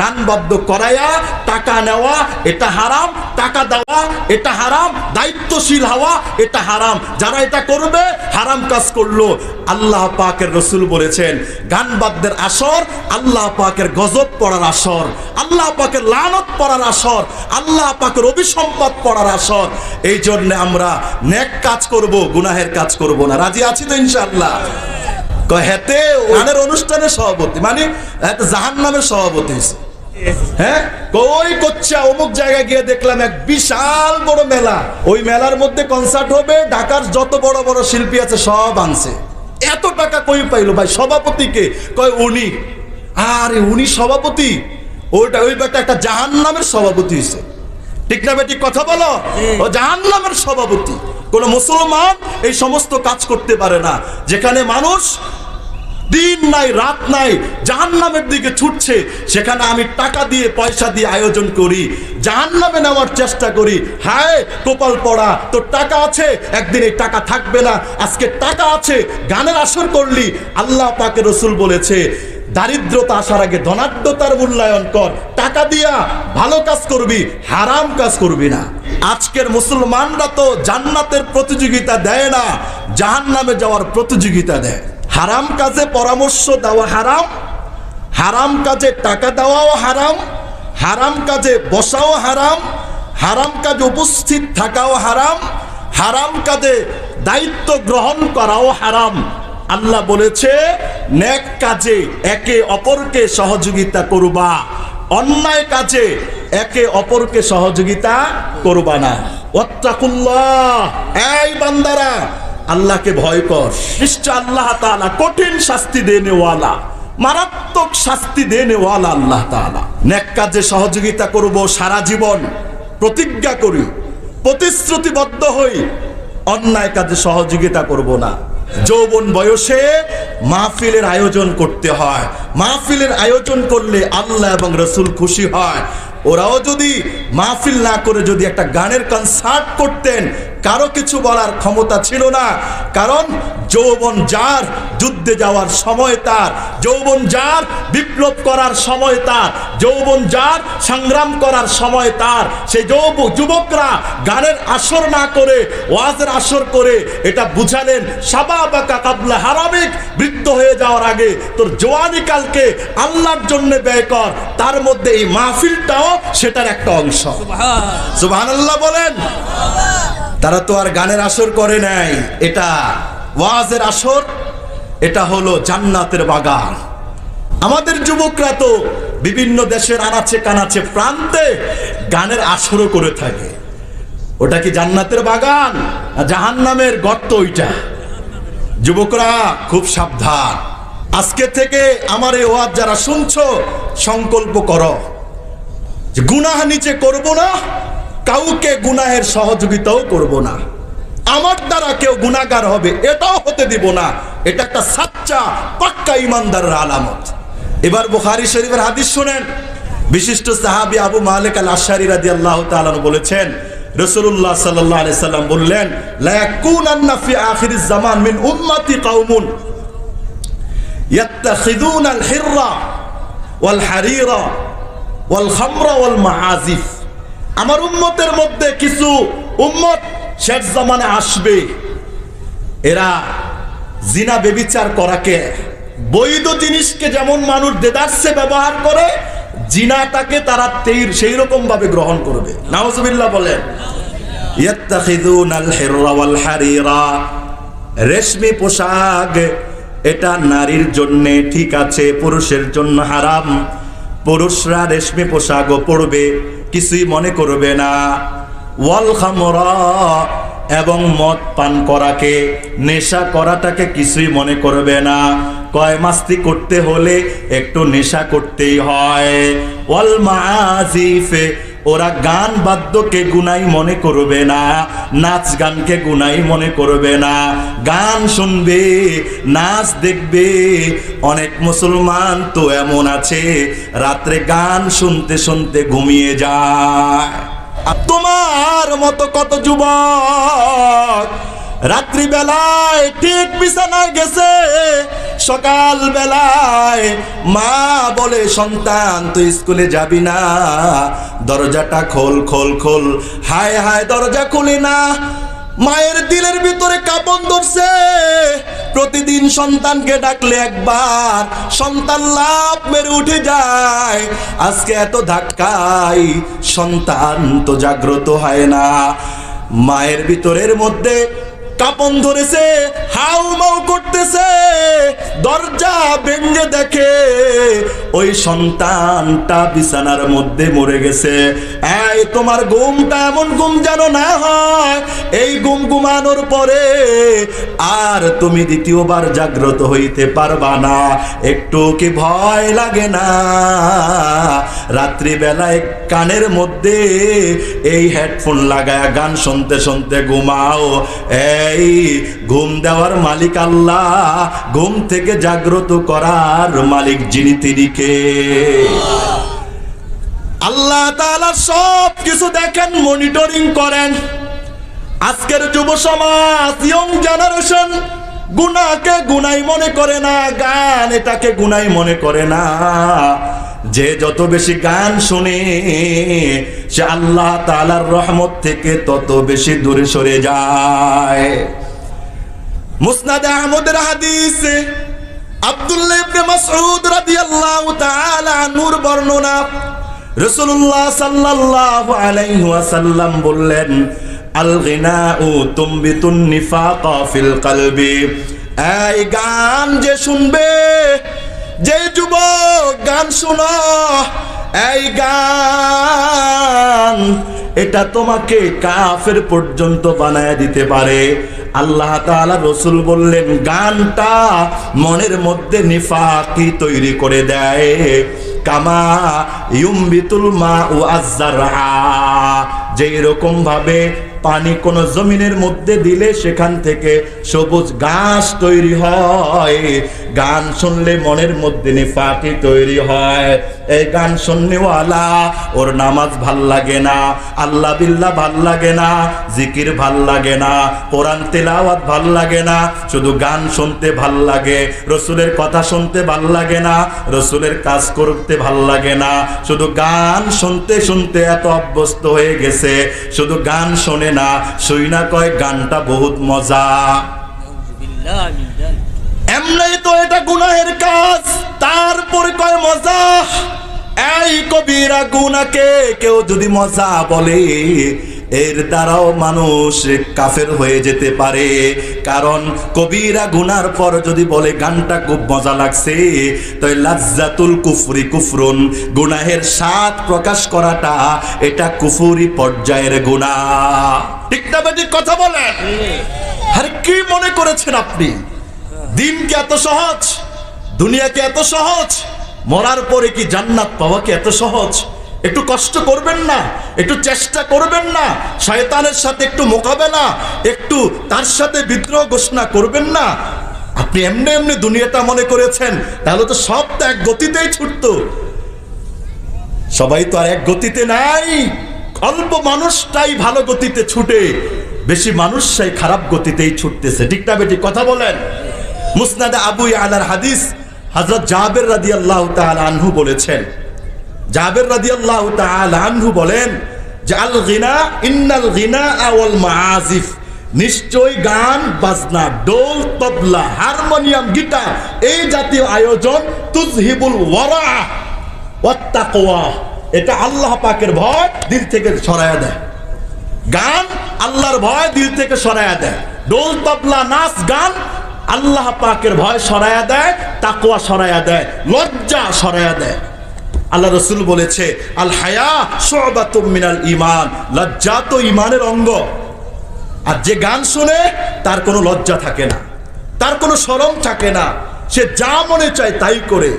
গান বাদ্য করাইয়া টাকা নেওয়া, এটা হারাম, টাকা দেওয়া, এটা হারাম, দায়িত্বশীল হওয়া, এটা হারাম। যারা এটা করবে, হারাম কাজ করল। আল্লাহ পাকের রসুল বলেছেন গান বাদ্যের আসর, আল্লাহ পাকের গজব পড়ার আসর, আল্লাহ পাকের লানত পড়ার আসর, আল্লাহ পাকের অভিসম্পদ পড়ার আসর। এই জন্য আমরা নেক কাজ করব, গুনাহের কাজ করব না। রাজি আছি তো ইনশাআল্লাহ? কয়, হেতে গানের অনুষ্ঠানের সভাপতি মানে জাহান নামের সভাপতি হ্যাঁ? কই করছে অমুক জায়গায় গিয়ে দেখলাম এক বিশাল বড় মেলা। ওই মেলার মধ্যে কনসার্ট হবে ঢাকার যত বড় বড় শিল্পী আছে সব আনছে। এত টাকা কই পাইলো ভাই? সভাপতিকে? কয় উনি। আরে উনি সভাপতি? ওইটা ওই বেটা একটা জাহান নামের সভাপতি হয়েছে ঠিক না বেটি কথা বলো? ও জাহান নামের সভাপতি। কোন মুসলমান এই সমস্ত কাজ করতে পারে না। যেখানে মানুষ দিন নাই, রাত নাই জাহান নামের দিকে ছুটছে। সেখানে আমি টাকা দিয়ে, পয়সা দিয়ে আয়োজন করি। জাহান নামে নেওয়ার চেষ্টা করি। হায়, কপাল পড়া। তোর টাকা আছে? একদিন এই টাকা থাকবে না। আজকে টাকা আছে, গানের আসর করলি। আল্লাহ পাকে রসুল বলেছে, দারিদ্রতা আসার আগে ধনাঢ্যতার মূল্যায়ন কর। টাকা দিয়া ভালো কাজ করবি, হারাম কাজ করবি না। আজকের মুসলমানরা তো জান্নাতের প্রতিযোগিতা দেয় না জাহান নামে যাওয়ার প্রতিযোগিতা দেয়। হারাম কাজে পরামর্শ দেওয়া হারাম হারাম কাজে টাকা দেওয়াও হারাম হারাম কাজে বসাও হারাম হারাম কাজে উপস্থিত থাকাও হারাম হারাম কাজে দায়িত্ব গ্রহণ করাও হারাম। আল্লাহ বলেছে, নেক কাজে একে অপরকে সহযোগিতা করবা, অন্যায় কাজে একে অপরকে সহযোগিতা করবা না। ওয়াত্তাকুল্লাহ, এই বান্দারা আল্লাহকে ভয় কর। নিশ্চয় আল্লাহ তাআলা কঠিন শাস্তি দেনেওয়ালা মারাত্মক শাস্তি দেনেওয়ালা আল্লাহ তাআলা। নেক কাজে সহযোগিতা করব সারা জীবন প্রতিজ্ঞা করি প্রতিশ্রুতিবদ্ধ হই অন্যায় কাজে সহযোগিতা করব না। যৌবন বয়সে মাহফিলের আয়োজন করতে হয়। মাহফিলের আয়োজন করলে আল্লাহ এবং রসুল খুশি হয়। ওরাও যদি মাহফিল না করে যদি একটা গানের কনসার্ট করতেন কারও কিছু বলার ক্ষমতা ছিল না। কারণ যৌবন যার যুদ্ধে যাওয়ার সময় তার। যৌবন যার বিপ্লব করার সময় তার। যৌবন যার সংগ্রাম করার সময় তার। সেই যৌব যুবকরা গানের আসর না করে ওয়াজের আসর করে এটা বুঝালেন সাবাবাকা কাবলা হারামিক বৃদ্ধ হয়ে যাওয়ার আগে তোর জোয়ানি কালকে আল্লাহর জন্য ব্যয় কর। তার মধ্যে এই মাহফিলটাও সেটার একটা অংশ। সুবহানাল্লাহ বলেন। তারা তো আর গানের আসর করে নাই। এটা ওয়াজের আসর, এটা হলো জান্নাতের বাগান। আমাদের যুবকরা তো বিভিন্ন দেশের আনাচে কানাচে প্রান্তে গানের আসরও করে থাকে। ওটা কি জান্নাতের বাগান জাহান নামের গর্ত ওইটা? যুবকরা, খুব সাবধান। আজকে থেকে আমার এই ওয়াজ যারা শুনছ, সংকল্প করো। গুনাহ নিচে করব না কাউকে গুনাহের সহযোগিতাও করব না। আমার দ্বারা কেউ গুনাহগার হবে, এটাও হতে দিব না। এটা একটা সাচ্চা, পাক্কা ইমানদারের আলামত। এবার বুখারি শরীফের হাদিস শুনেন। বিশিষ্ট সাহাবী আবু মালিক আল আশারি রাদিয়াল্লাহু তাআলা বলেছেন সাল্লাল্লাহু আলাইহি সাল্লাম বললেন জামান মিন আল হারিরা আমার উম্মতের মধ্যে কিছু উম্মত শেষ জামানে আসবে। এরা জিনা বেবিচার করাকে, বৈধ জিনিসকে যেমন মানুষ দেদার্সে ব্যবহার করে জিনাটাকে তারা সেই রকম ভাবে গ্রহণ করবে। নাউজুবিল্লাহ বলেন রেশমি পোশাক, এটা নারীর জন্য ঠিক আছে, পুরুষের জন্য হারাম। পুরুষরা রেশমি পোশাকও পরবে। কিছুই মনে করবে না। ওয়াল খামরা, এবং মদ পান করাকে, নেশা করাটাকে কিছুই মনে করবে না। কয় মাস্তি করতে হলে একটু নেশা করতেই হয়। ওয়াল মাজিফে ওরা গান বাদ্যকে গুনাই মনে করবে না, নাচ গানকে গুনাই মনে করবে না। গান শুনবে, নাচ দেখবে, অনেক মুসলমান তো এমন আছে, রাত্রে গান শুনতে শুনতে ঘুমিয়ে যায়। তোমার মতো কত যুবক রাত্রিবেলায় ঠিক বিছানায় গেছে। সকাল বেলায় মা বলে, সন্তান, তুই স্কুলে যাবি না। দরজাটা খোল খোল খোল। হায় হায়, দরজা খুলি না। মায়ের দিলের ভিতরে কাপন ধরছে। প্রতিদিন সন্তানকে ডাকলে একবার সন্তান লাভ মেরে উঠে যায়। আজকে এত ধাক্কাই সন্তান তো জাগ্রত হয় না। মায়ের ভিতরের মধ্যে কাপন ধরেছে হাউ মাউ করতেছে দরজা ভেঙে দেখে ওই সন্তানটা বিছানার মধ্যে মরে গেছে। এই, তোমার ঘুমটা এমন ঘুম যেন না হয়। এই ঘুম ঘুমানোর পরে আর তুমি দ্বিতীয়বার জাগ্রত হইতে পারবা না। একটু কি ভয় লাগে না? রাত্রিবেলায় কানের মধ্যে এই হেডফোন লাগায় গান শুনতে শুনতে ঘুমাও। এই, ঘুম দেওয়ার মালিক আল্লাহ। ঘুম থেকে জাগ্রত করার মালিক যিনি, তিনি কে? আল্লাহ তাআলা সব কিছু দেখেন মনিটরিং করেন। আজকের যুব সমাজ ইয়ং জেনারেশন গুনাকে গুনাই মনে করে না, গান এটাকে গুনাই মনে করে না। যে যত বেশি গান শুনে, সে আল্লাহ তাআলার রহমত থেকে তত বেশি দূরে সরে যায়। মুসনাদ আহমদের হাদিস আব্দুল্লাহ ইবনে মাসউদ রাদিয়াল্লাহু তাআলা নূর বর্ণনা রাসূলুল্লাহ সাল্লাল্লাহু আলাইহি ওয়াসাল্লাম বললেন আল গিনাউ তুমবিতুন নিফাকা ফিল কলবি। এই গান যে শুনবে, যে যুবক গান শুনো এই গান, এটা তোমাকে কাফের পর্যন্ত বানায় দিতে পারে। আল্লাহ তাআলা রসুল বললেন, গানটা মনের মধ্যে নিফাকি তৈরি করে দেয়। কামা ইউম্বিতুল মা ও আজ্জারহা যেই রকম ভাবে পানি কোন জমিনের মধ্যে দিলে সেখান থেকে সবুজ ঘাস তৈরি হয়। গান শুনলে মনের মধ্যে নিফাকি তৈরি হয় এই গান শুনলেওয়ালা, ওর নামাজ ভালো লাগে না, আল্লাহ বিল্লাহ ভালো লাগে না, জিকির ভালো লাগে না, কোরআন তেলাওয়াত ভালো লাগে না, শুধু গান শুনতে ভালো লাগে, রসুলের কথা শুনতে ভালো লাগে না, রসুলের কাজ করতে ভালো লাগে না শুধু গান শুনতে শুনতে এত অভ্যস্ত হয়ে গেছে, শুধু গান শোনে না, শুই না কয় গানটা বহুত মজা। এমনি তো এটা গুনাহের কাজ। তারপর কয় মজা? এই কবিরা গুনাকে কেউ যদি মজা বলে এর দ্বারাও মানুষ কাফের হয়ে যেতে পারে। কারণ কবিরা গুনার পর যদি বলে গানটা খুব মজা লাগছে তাই লাজ্জাতুল কুফরি কুফরুন। গুনাহের স্বাদ প্রকাশ করাটা এটা কুফুরি পর্যায়ের গুনাহ। ঠিক না কথা বলেন? আরে কি মনে করেছেন আপনি? দিন কি এত সহজ দুনিয়া কি এত সহজ, মরার পরে কি জান্নাত পাওয়া কি এত সহজ? একটু কষ্ট করবেন না, একটু চেষ্টা করবেন না, শয়তানের সাথে একটু মোকাবেলা, একটু তার সাথে বিদ্রোহ ঘোষণা করবেন না। আপনি এমনি এমনি দুনিয়াটা মনে করেছেন, তাহলে তো সব তো এক গতিতেই ছুটতো। সবাই তো আর এক গতিতে নাই। অল্প মানুষটাই ভালো গতিতে ছুটে, বেশি মানুষ সেই খারাপ গতিতেই ছুটতেছে। ঠিক না বেটি? কথা বলেন। মুসনাদে আবু আলার হাদিস হযরত জাবের রাদিয়াল্লাহু তাআলা আনহু বলেছেন। জাবের রাদিয়াল্লাহু তাআলা আনহু বলেন ইন্নাল গিনা ওয়াল মাআজিফ নিশ্চয় গান, বাজনা ডোল হারমোনিয়াম এই জাতীয় আয়োজন, তুজহিবুল ওয়াত্তাকওয়া এটা আল্লাহ পাকের ভয় থেকে সরায়া দেয়। গান, আল্লাহর ভয়, দিল থেকে সরায়া দেয়। ডোল তবলা, নাচ, গান আল্লাহ পাকের ভয় সরায়া দেয়, তাকওয়া সরায়া দেয়, লজ্জা সরায়া দেয়। আল্লাহ রসুল বলেছে, আল হায়া শুবাতুম মিনাল ঈমান লজ্জা তো ঈমানের অঙ্গ। আর যে গান শুনে, তার কোনো লজ্জা থাকে না, তার কোনো শরম থাকে না, সে যা মনে চায় তাই করে।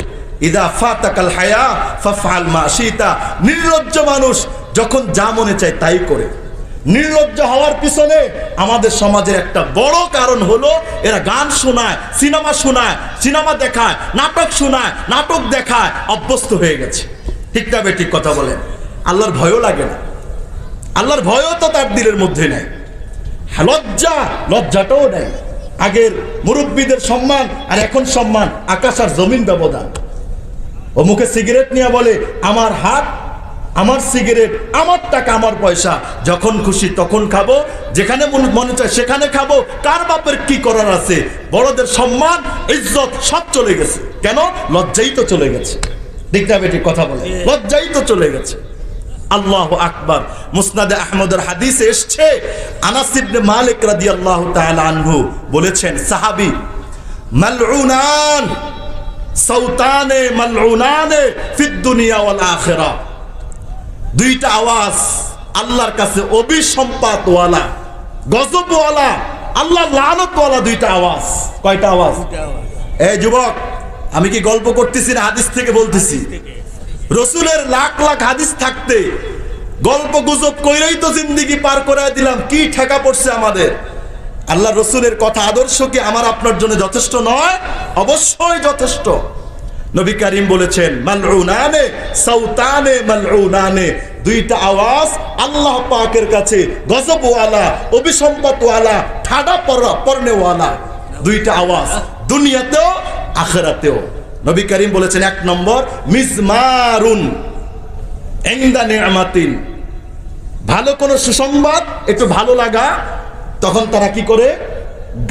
ইদা ফাতাকাল হায়া ফাফআল মা শিতা, নির্লজ্জ মানুষ যখন যা মনে চায় তাই করে। নির্লজ্জ হওয়ার পিছনে আমাদের সমাজের একটা বড় কারণ হলো এরা গান শোনায় সিনেমা শোনায় সিনেমা দেখায় নাটক শোনায় নাটক দেখায় অভ্যস্ত হয়ে গেছে। ঠিক না ঠিক কথা বলেন। আল্লাহর ভয়ও লাগে না। আল্লাহর ভয়ও তো তার দিলের মধ্যে নেই। হ্যাঁ, লজ্জা লজ্জাটাও নেই। আগের মুরব্বীদের সম্মান আর এখন সম্মান আকাশ আর জমিন ব্যবধান। ও মুখে সিগারেট নিয়ে বলে আমার হাত আমার সিগারেট আমার টাকা আমার পয়সা যখন খুশি তখন খাব যেখানে মন- মনে চায় সেখানে খাব। কার বাপের কি করার আছে? বড়দের সম্মান ইজ্জত সব চলে গেছে। কেন? লজ্জাই তো চলে গেছে। দিকটা বেটি? কথা বলে লজ্জাই তো চলে গেছে। আল্লাহ আকবার। মুসনাদে আহমদের হাদিসে এসছে আনাস ইবনে মালিক রাদিয়াল্লাহু তাআলা আনহু বলেছেন সাহাবী মালউনান সাউতানে মালউনানে ফিদ দুনিয়া ওয়াল আখিরা। দুইটা আওয়াজ, আল্লাহর কাছে অভিসম্পাতওয়ালা গজবওয়ালা আল্লাহ লানতওয়ালা দুইটা আওয়াজ। কয়টা আওয়াজ? এই যুবক, আমি কি গল্প করতেছি না হাদিস থেকে বলতেছি? রসুলের লাখ লাখ হাদিস থাকতে গল্প গুজব কইরেই তো জিন্দিগি পার করে দিলাম, কি ঠেকা পড়ছে আমাদের? আল্লাহ রসুলের কথা আদর্শ কি আমার আপনার জন্য যথেষ্ট নয়? অবশ্যই যথেষ্ট। নবী করিম বলেছেন, মালউনানে, সাউতানে মালউনানে। দুইটা আওয়াজ আল্লাহ পাকের কাছে, গজবওয়ালা, অভিসম্পদওয়ালা, ঠাডা পড়া পড়নেওয়ালা দুইটা আওয়াজ, দুনিয়াতেও, আখেরাতেও। নবী করিম বলেছেন, এক নম্বর, মিজমারুন এংদা নেয়ামাতিন ভালো কোনো সুসংবাদ, একটু ভালো লাগা, তখন তারা কি করে?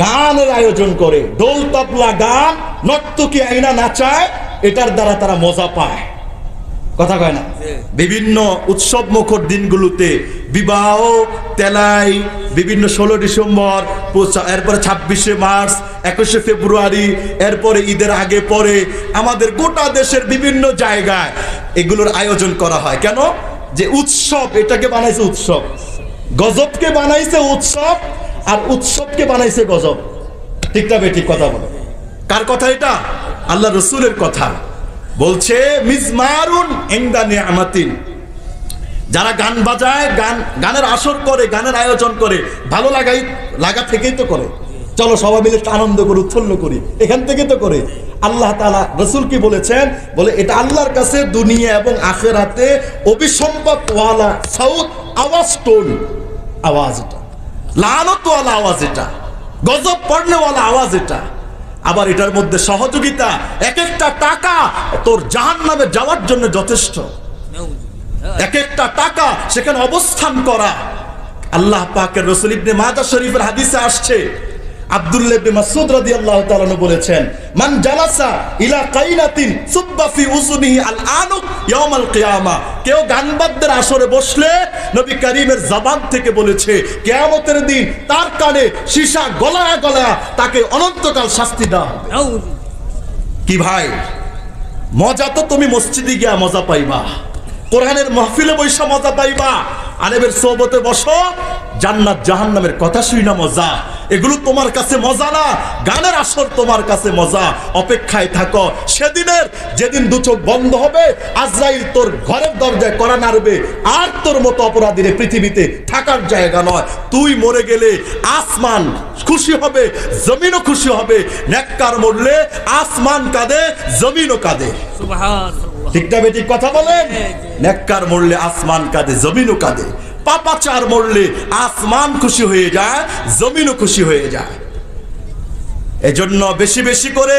গানের আয়োজন করে। দোল তবলা গান, নর্তকী আইনা নাচায় এটার দ্বারা তারা মজা পায়। কথা কয় না? বিভিন্ন উৎসব মুখর দিনগুলোতে বিবাহ তেলাই বিভিন্ন ষোলো ডিসেম্বর এরপরে ছাব্বিশে মার্চ একুশে ফেব্রুয়ারি এরপরে ঈদের আগে পরে আমাদের গোটা দেশের বিভিন্ন জায়গায় এগুলোর আয়োজন করা হয়। কেন? যে উৎসব এটাকে বানাইছে উৎসব। গজবকে বানাইছে উৎসব আর উৎসবকে বানাইছে গজব। ঠিক কথা বলো। কার কথা এটা? আল্লাহ রসুলের কথা বলছে যারা গান বাজায়, গান, গানের আসর করে, গানের আয়োজন করে, ভালো লাগাই, লাগা থেকেই তো করে। চলো সবাই মিলে আনন্দ করি, উৎফুল্ল করি। এখান থেকে তো করে। আল্লাহ তালা রসুল কি বলেছেন? বলে, এটা আল্লাহর কাছে দুনিয়া এবং আখেরাতে অভিসম্পদ ওয়ালা সাউথ আওয়াজ টোন। আওয়াজ এটা। লানতওয়ালা আওয়াজ এটা। গজব পড়নেওয়ালা আওয়াজ এটা। আবার এটার মধ্যে সহযোগিতা এক একটা টাকা তোর জাহান নামে যাওয়ার জন্য যথেষ্ট। এক একটা টাকা সেখানে অবস্থান করা। আল্লাহ পাকের রসুল ইবনে মাজা শরীফের হাদিসে আসছে আব্দুল্লাহ ইবনে মাসউদ রাদিয়াল্লাহু তাআলা বলেছেন মান জালাসা ইলা কাইনাতিন সুব্বা ফি উযুনিহি আল আনুক ইয়াউমাল কিয়ামা। কেউ গানবাদ্যের আসরে বসলে নবী করিমের জবান থেকে বলেছে কিয়ামতের দিন তার কানে সীসা গলায় গলায় তাকে অনন্তকাল শাস্তি দেওয়া হবে। কি ভাই মজা তো তুমি মসজিদে গিয়া মজা পাইবা। কোরআনের মাহফিলে বৈশা মজা পাইবা। আলেবের সোবতে বসো, জান্নাত জাহান্নামের কথা শুই না মজা। এগুলো তোমার কাছে মজা না, গানের আসর তোমার কাছে মজা। অপেক্ষায় থাকো, সেদিনের যেদিন দু চোখ বন্ধ হবে, আজরাইল তোর ঘরের দরজায় করা নাড়বে। আর তোর মতো অপরাধীরে পৃথিবীতে থাকার জায়গা নয়। তুই মরে গেলে আসমান খুশি হবে, জমিনও খুশি হবে। নেককার মরলে আসমান কাঁদে, জমিনও কাঁদে। ঠিক না বেঠিক কথা বলেন? নেককার মরলে আসমান কাঁদে জমিনও কাঁদে। পাপাচার মরলে আসমান খুশি হয়ে যায় জমিনও খুশি হয়ে যায়। এজন্য বেশি বেশি করে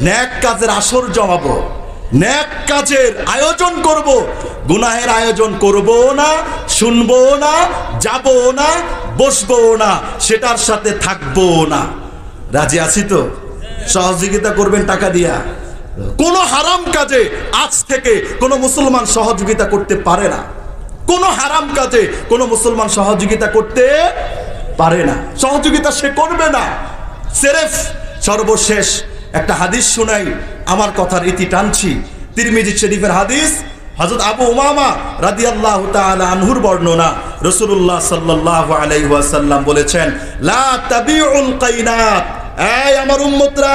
ন্যাক কাজের আসর জমাবো। ন্যাক কাজের আয়োজন করব। গুনাহের আয়োজন করব না শুনব না যাব না বসবো না সেটার সাথে থাকব না। রাজি আছি তো? সহযোগিতা করবেন টাকা দিয়া। কোন হারাম কাজে আজ থেকে কোন মুসলমান সহযোগিতা করতে পারে না। কোন হারাম কাজে কোন মুসলমান সহযোগিতা করতে পারে না। সহযোগিতা সে করবে না। সেরেফ সর্বশেষ একটা হাদিস শোনাই, আমার কথার ইতি টানছি। তিরমিজি শরীফের হাদিস, হযরত আবু উমামা রাদিয়াল্লাহু তাআলা আনহুর বর্ণনা রসুল্লাহ আলাইহি বলেছেন, লা আমার উম্মতরা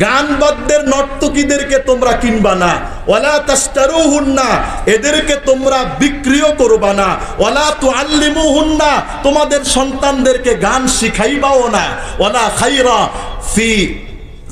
গান বাদ্যের নর্তকীদেরকে তোমরা কিনবা না। ওয়ালা তাস্তারুহুন্না এদেরকে তোমরা বিক্রিও করবা না। ওয়ালা তুআল্লিমুহুন্না, তোমাদের সন্তানদেরকে গান শিখাইবাও না। ওলা খাইরা ফি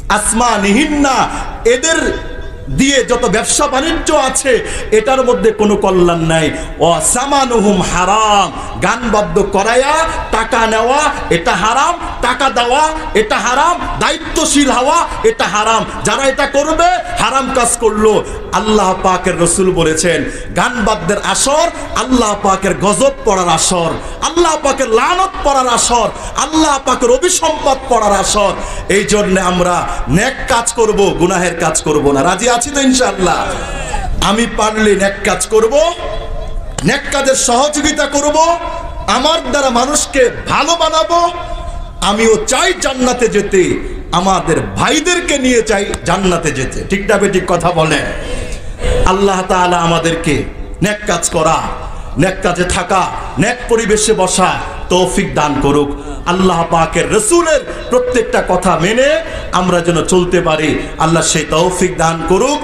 আসমানিহিন্না, এদের দিয়ে যত ব্যবসা বাণিজ্য আছে, এটার মধ্যে কোনো কল্যাণ নাই। ও সামানুহুম হারাম। গান বাদ্য করাইয়া টাকা নেওয়া, এটা হারাম। টাকা দেওয়া, এটা হারাম। দায়িত্বশীল হওয়া, এটা হারাম। যারা এটা করবে, হারাম কাজ করল। আল্লাহ পাকের রসুল বলেছেন, গান বাদ্যের আসর, আল্লাহ পাকের গজব পড়ার আসর। আল্লাহ পাকের লানত পড়ার আসর। আল্লাহ পাকের অভিসম্পাদ পড়ার আসর। এই জন্য আমরা নেক কাজ করব, গুনাহের কাজ করব না। রাজি আছি তো ইনশাআল্লাহ। আমি পারলে নেক কাজ করব, নেক কাজের সহযোগিতা করব, আমার দ্বারা মানুষকে ভালো বানাবো। আমিও চাই জান্নাতে যেতে, আমাদের ভাইদেরকে নিয়ে চাই জান্নাতে যেতে। ঠিক না ঠিক কথা বলেন আল্লাহ তাআলা আমাদেরকে নেক কাজ করা, নেক কাজে থাকা, নেক পরিবেশে বসা তৌফিক দান করুক। আল্লাহ পাকের রসুলের প্রত্যেকটা কথা মেনে আমরা যেন চলতে পারি। আল্লাহ সেই তৌফিক দান করুক।